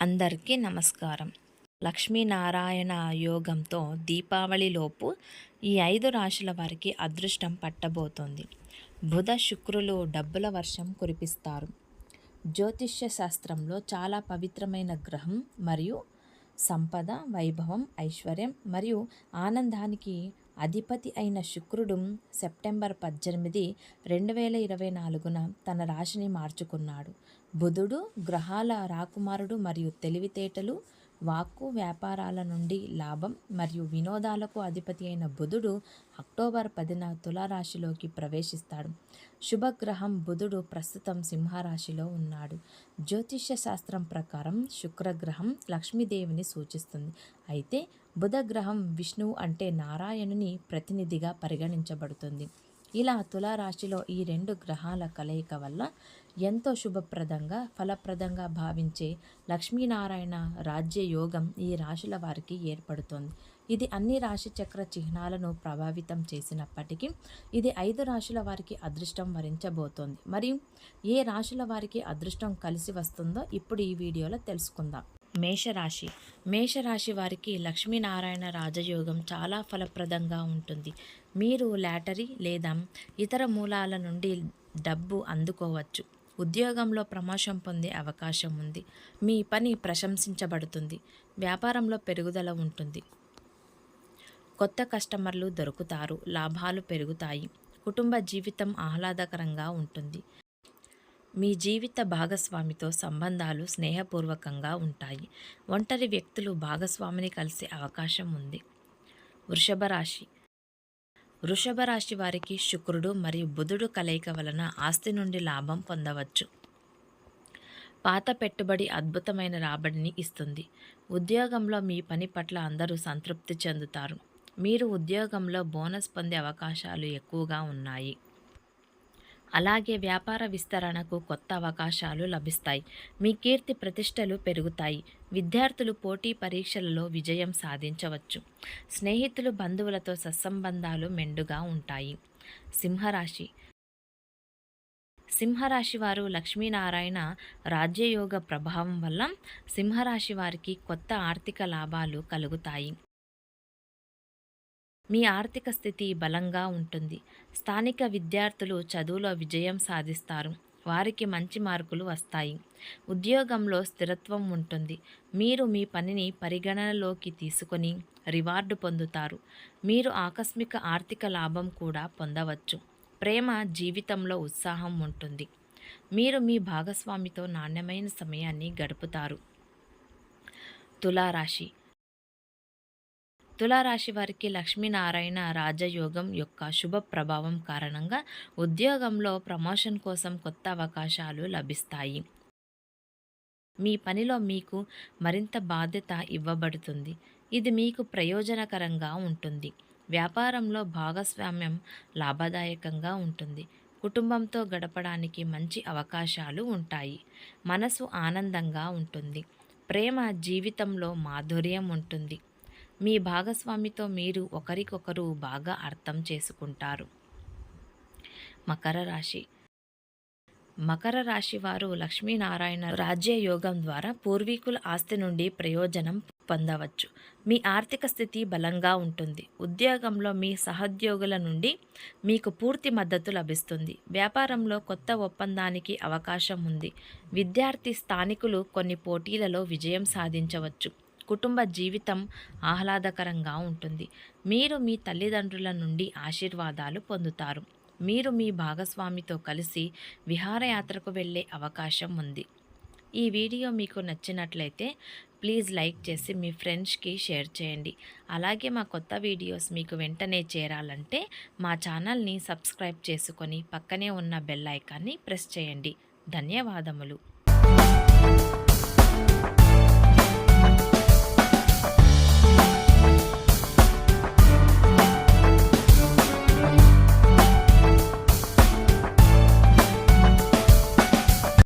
అందరికీ నమస్కారం. లక్ష్మీనారాయణ యోగంతో దీపావళిలోపు ఈ ఐదు రాశుల వారికి అదృష్టం పట్టబోతోంది. బుధ శుక్రులు డబ్బుల వర్షం కురిపిస్తారు. జ్యోతిష్య శాస్త్రంలో చాలా పవిత్రమైన గ్రహం మరియు సంపద వైభవం ఐశ్వర్యం మరియు ఆనందానికి అధిపతి అయిన శుక్రుడు సెప్టెంబర్ పద్దెనిమిది రెండు వేల ఇరవై నాలుగున తన రాశిని మార్చుకున్నాడు. బుధుడు గ్రహాల రాకుమారుడు మరియు తెలివితేటలు వాక్కు వ్యాపారాల నుండి లాభం మరియు వినోదాలకు అధిపతి అయిన బుధుడు అక్టోబర్ పదిన తులారాశిలోకి ప్రవేశిస్తాడు. శుభగ్రహం బుధుడు ప్రస్తుతం సింహరాశిలో ఉన్నాడు. జ్యోతిష్య శాస్త్రం ప్రకారం శుక్రగ్రహం లక్ష్మీదేవిని సూచిస్తుంది. అయితే బుధగ్రహం విష్ణువు అంటే నారాయణుని ప్రతినిధిగా పరిగణించబడుతుంది. ఇలా తులారాశిలో ఈ రెండు గ్రహాల కలయిక వల్ల ఎంతో శుభప్రదంగా ఫలప్రదంగా భావించే లక్ష్మీనారాయణ రాజ్య యోగం ఈ రాశుల వారికి ఏర్పడుతోంది. ఇది అన్ని రాశి చక్ర చిహ్నాలను ప్రభావితం చేసినప్పటికీ ఇది ఐదు రాశుల వారికి అదృష్టం వరించబోతోంది. మరియు ఏ రాశుల వారికి అదృష్టం కలిసి వస్తుందో ఇప్పుడు ఈ వీడియోలో తెలుసుకుందాం. మేషరాశి. మేషరాశి వారికి లక్ష్మీనారాయణ రాజయోగం చాలా ఫలప్రదంగా ఉంటుంది. మీరు లాటరీ లేదా ఇతర మూలాల నుండి డబ్బు అందుకోవచ్చు. ఉద్యోగంలో ప్రమోషన్ పొందే అవకాశం ఉంది. మీ పని ప్రశంసించబడుతుంది. వ్యాపారంలో పెరుగుదల ఉంటుంది. కొత్త కస్టమర్లు దొరుకుతారు. లాభాలు పెరుగుతాయి. కుటుంబ జీవితం ఆహ్లాదకరంగా ఉంటుంది. మీ జీవిత భాగస్వామితో సంబంధాలు స్నేహపూర్వకంగా ఉంటాయి. ఒంటరి వ్యక్తులు భాగస్వామిని కలిసే అవకాశం ఉంది. వృషభ రాశి. వృషభ రాశి వారికి శుక్రుడు మరియు బుధుడు కలయిక వలన ఆస్తి నుండి లాభం పొందవచ్చు. పాత పెట్టుబడి అద్భుతమైన రాబడిని ఇస్తుంది. ఉద్యోగంలో మీ పని పట్ల అందరూ సంతృప్తి చెందుతారు. మీరు ఉద్యోగంలో బోనస్ పొందే అవకాశాలు ఎక్కువగా ఉన్నాయి. అలాగే వ్యాపార విస్తరణకు కొత్త అవకాశాలు లభిస్తాయి. మీ కీర్తి ప్రతిష్టలు పెరుగుతాయి. విద్యార్థులు పోటీ పరీక్షలలో విజయం సాధించవచ్చు. స్నేహితులు బంధువులతో సత్సంబంధాలు మెండుగా ఉంటాయి. సింహరాశి. సింహరాశి వారు లక్ష్మీనారాయణ రాజ్యయోగ ప్రభావం వల్ల సింహరాశి వారికి కొత్త ఆర్థిక లాభాలు కలుగుతాయి. మీ ఆర్థిక స్థితి బలంగా ఉంటుంది. స్థానిక విద్యార్థులు చదువులో విజయం సాధిస్తారు. వారికి మంచి మార్కులు వస్తాయి. ఉద్యోగంలో స్థిరత్వం ఉంటుంది. మీరు మీ పనిని పరిగణనలోకి తీసుకొని రివార్డు పొందుతారు. మీరు ఆకస్మిక ఆర్థిక లాభం కూడా పొందవచ్చు. ప్రేమ జీవితంలో ఉత్సాహం ఉంటుంది. మీరు మీ భాగస్వామితో నాణ్యమైన సమయాన్ని గడుపుతారు. తులారాశి తులారాశి వారికి లక్ష్మీనారాయణ రాజయోగం యొక్క శుభ ప్రభావం కారణంగా ఉద్యోగంలో ప్రమోషన్ కోసం కొత్త అవకాశాలు లభిస్తాయి. మీ పనిలో మీకు మరింత బాధ్యత ఇవ్వబడుతుంది. ఇది మీకు ప్రయోజనకరంగా ఉంటుంది. వ్యాపారంలో భాగస్వామ్యం లాభదాయకంగా ఉంటుంది. కుటుంబంతో గడపడానికి మంచి అవకాశాలు ఉంటాయి. మనసు ఆనందంగా ఉంటుంది. ప్రేమ జీవితంలో మాధుర్యం ఉంటుంది. మీ భాగస్వామితో మీరు ఒకరికొకరు బాగా అర్థం చేసుకుంటారు. మకర రాశి. మకర రాశి వారు లక్ష్మీనారాయణ రాజ్య యోగం ద్వారా పూర్వీకుల ఆస్తి నుండి ప్రయోజనం పొందవచ్చు. మీ ఆర్థిక స్థితి బలంగా ఉంటుంది. ఉద్యోగంలో మీ సహోద్యోగుల నుండి మీకు పూర్తి మద్దతు లభిస్తుంది. వ్యాపారంలో కొత్త ఒప్పందానికి అవకాశం ఉంది. విద్యార్థి స్థానికులు కొన్ని పోటీలలో విజయం సాధించవచ్చు. కుటుంబ జీవితం ఆహ్లాదకరంగా ఉంటుంది. మీరు మీ తల్లిదండ్రుల నుండి ఆశీర్వాదాలు పొందుతారు. మీరు మీ భాగస్వామితో కలిసి విహారయాత్రకు వెళ్ళే అవకాశం ఉంది. ఈ వీడియో మీకు నచ్చినట్లయితే ప్లీజ్ లైక్ చేసి మీ ఫ్రెండ్స్కి షేర్ చేయండి. అలాగే మా కొత్త వీడియోస్ మీకు వెంటనే చేరాలంటే మా ఛానల్ని సబ్స్క్రైబ్ చేసుకొని పక్కనే ఉన్న బెల్ ఐకాన్ని ప్రెస్ చేయండి. ధన్యవాదములు.